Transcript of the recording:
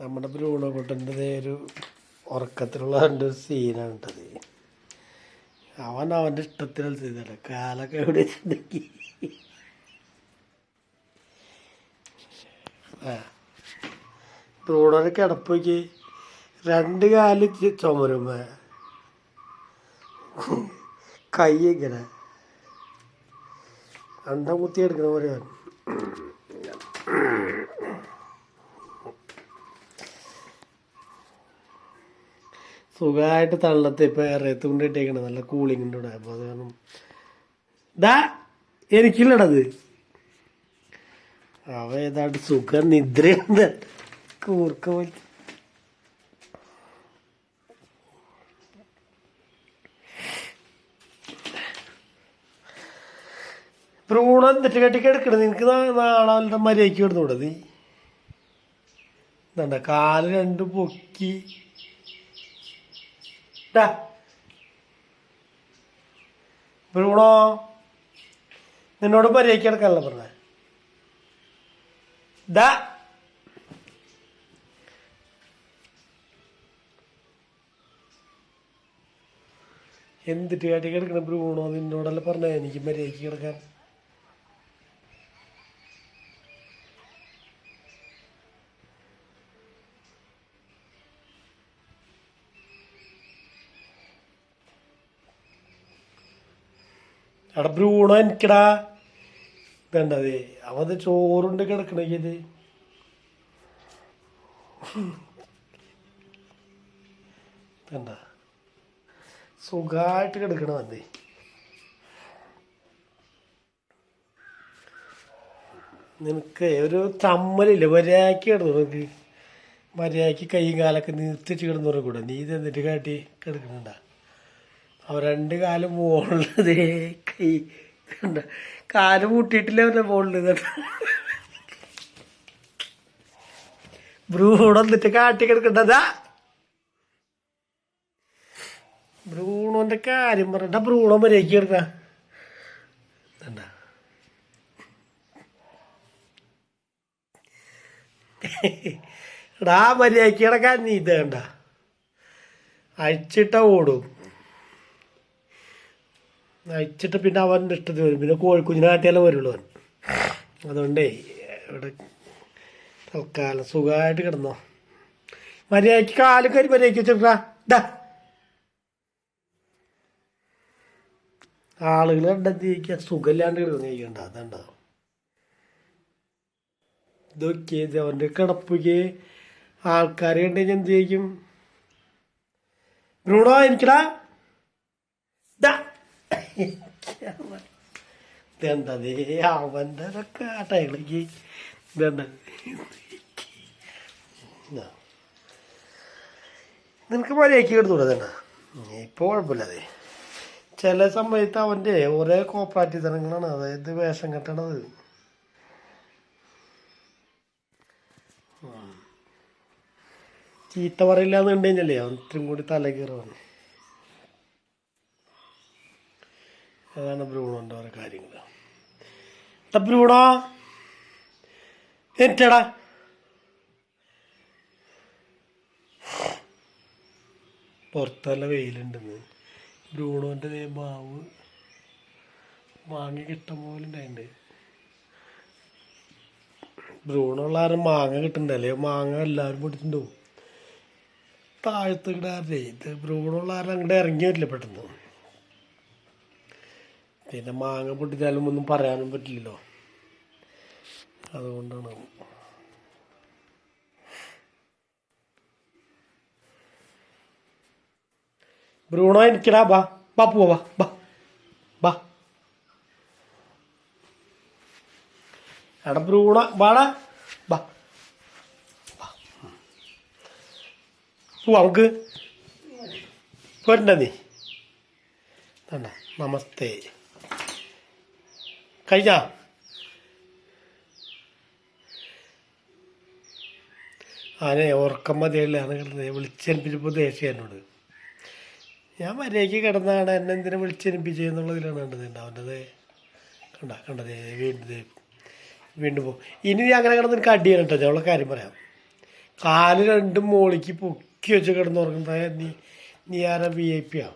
നമ്മുടെ ബ്രൂണോക്കുട്ടന്റെ ഒരു ഉറക്കത്തിലുള്ള രണ്ട് സീനാണ് കേട്ടത്. അവൻ അവന്റെ ഇഷ്ടത്തിന് ചെയ്തല്ല കാലൊക്കെ എവിടെ വെച്ചിട്ടുണ്ടെങ്കിൽ ആ. ബ്രൂണോനെ കിടപ്പൊക്കെ രണ്ട് കാൽ ചുമരുമ്പോ കൈ ഇങ്ങനെ. അണ്ട കുത്തി എടുക്കണ പോലെ സുഖമായിട്ട് തള്ളത്ത് ഇപ്പൊ കൊണ്ട് ഇട്ടേക്കണേ നല്ല കൂളിങ് ഉണ്ട് അപ്പൊ അത് കാരണം ദാ എനിക്കില്ലടത്. അവ ഏതാണ്ട് സുഖം നിദ്രയുണ്ട് കൂർക്ക പോലെ ഭ്രൂണ കെട്ടി കിടക്കണത് നിനക്ക് നാളെ മര്യാദയ്ക്ക് കിടന്നൂടെ നീ. എന്താ കാൽ രണ്ട് പൊക്കി. ഡാ. ഭ്രൂണോ നിന്നോട് മര്യാദയ്ക്ക് കിടക്കാനല്ല പറഞ്ഞേ ഡാ എന്തിട്ട് കാട്ടി കിടക്കണ ഭ്രൂണോ നിന്നോടല്ല പറഞ്ഞേ എനിക്ക് മര്യാദയ്ക്ക് അവിടെ ബ്രൂണോ എനിക്കടാ വേണ്ടതേ അവത് ചോറുണ്ട് കിടക്കണത് വേണ്ട സുഖമായിട്ട് കിടക്കണ വന്നേ. നിനക്ക് ഒരു തമ്മലില്ല മര്യാദയ്ക്ക് കിടന്നു നിനക്ക്. മര്യാദയ്ക്ക് കൈയും കാലൊക്കെ നിർത്തിച്ച് കിടന്നു കൂടെ. നീ ഇത് എന്നിട്ട് കാട്ടി കിടക്കണണ്ട? അവ രണ്ട് കാലം മുകളിലതേ കൈ കാൽ പൂട്ടിയിട്ടില്ല അവരുടെ മുകളിൽ ബ്രൂ ഫോൺ കാട്ടി കിടക്കണ്ടതാ ബ്രൂണോന്റെ കാര്യം പറഞ്ഞ ബ്രൂണോ മര്യാദയ്ക്ക് കിടക്ക. എടാ മര്യാദയ്ക്ക് കിടക്കാൻ നീ ഇത് കണ്ട. അഴിച്ചിട്ട ഓടും. അയച്ചിട്ട് പിന്നെ അവന്റെ ഇഷ്ടത്തിന് വരും. പിന്നെ കോഴിക്കുഞ്ഞിനെ വരുള്ളൂ അവൻ. അതുകൊണ്ടേ ഇവിടെ തൽക്കാലം സുഖമായിട്ട് കിടന്നോ. മര്യാദയ്ക്ക് കാൽ കരി മര്യാദയ്ക്ക് വെച്ചിട്ടാ ആളുകൾ കണ്ടെത്തിയിരിക്കുക സുഖമില്ലാണ്ട് കിടന്നിരിക്കണ്ട കഴിക്കണ്ട ഇതൊക്കെ ഇത് അവന്റെ കിടപ്പിക്ക് ആൾക്കാരെ കണ്ടെങ്കിൽ എന്ത് ചെയ്യും? ബ്രൂണോ എനിക്കടാ. ഡാ ഇതെന്തതേ അവന്റെ അതൊക്കെ ആട്ടയിലേക്ക് ഇതെന്താ നിനക്ക് മര്യാദയ്ക്ക് തന്നെ? ഇപ്പോൾ കുഴപ്പമില്ലതേ ചില സമയത്ത് അവന്റെ ഒരേ കോപ്പറേറ്റീവ് തരങ്ങളാണ് അതായത് വേഷം കെട്ടണത്. ചീത്ത പറയില്ല എന്ന് കണ്ടു കഴിഞ്ഞല്ലേ അവൻ ഇത്രയും കൂടി തല കയറുവാണ് അതാണ് ബ്രൂണോന്റെ ഓരോ കാര്യങ്ങൾ. എടാ എന്നിട്ടടാ പുറത്തല്ല വെയിലുണ്ടെന്ന്. ഭ്രൂണോന്റെ ദേ മാവ് മാങ്ങ കിട്ടും പോലെ ഉണ്ടായിട്ടുണ്ട്. ബ്രൂണോ ഉള്ള കാരണം മാങ്ങ കിട്ടുന്നുണ്ടല്ലേ മാങ്ങ എല്ലാവരും പൊടിച്ചിട്ടുണ്ടാവും. താഴത്ത് കിടാറേ ഇത് ബ്രൂണോ ഉള്ള കാരണം അങ്ങോട്ട് ഇറങ്ങി വരില്ല പെട്ടെന്ന്. പിന്നെ മാങ്ങ പൊട്ടിച്ചാലും ഒന്നും പറയാനും പറ്റില്ലല്ലോ. അതുകൊണ്ടാണ്. ബ്രൂണോ എനിക്കടാ ബാ ബാ പോവാ ബാ ബാ. എടാ ബ്രൂണോ ബാടാ ബാ. പോവാ നമുക്ക് പോരണ്ട നീ. നമസ്തേ. കഴിഞ്ഞാ? ആനെ ഉറക്കം മതിയല്ലാണ് കിടന്നത് വിളിച്ചെനിപ്പിച്ചപ്പോൾ ദേഷ്യം എന്നോട്. ഞാൻ വരേക്ക് കിടന്നാണ് എന്നെ എന്തിനാ വിളിച്ചെനിപ്പിച്ചെന്നുള്ളതിലാണ് കണ്ടത് അവന്റെത് കണ്ട കണ്ടത് വീണ്ടും വീണ്ടും പോകും ഇനി നീ അങ്ങനെ കിടന്ന് നിനക്ക് അടിയാണ് കേട്ടോ ഞങ്ങളെ കാര്യം പറയാം. കാൽ രണ്ടും മോളിക്ക് പൊക്കി വെച്ച് കിടന്നുറങ്ങുന്ന നീ നീ ആരാ വി ഐ പി ആ?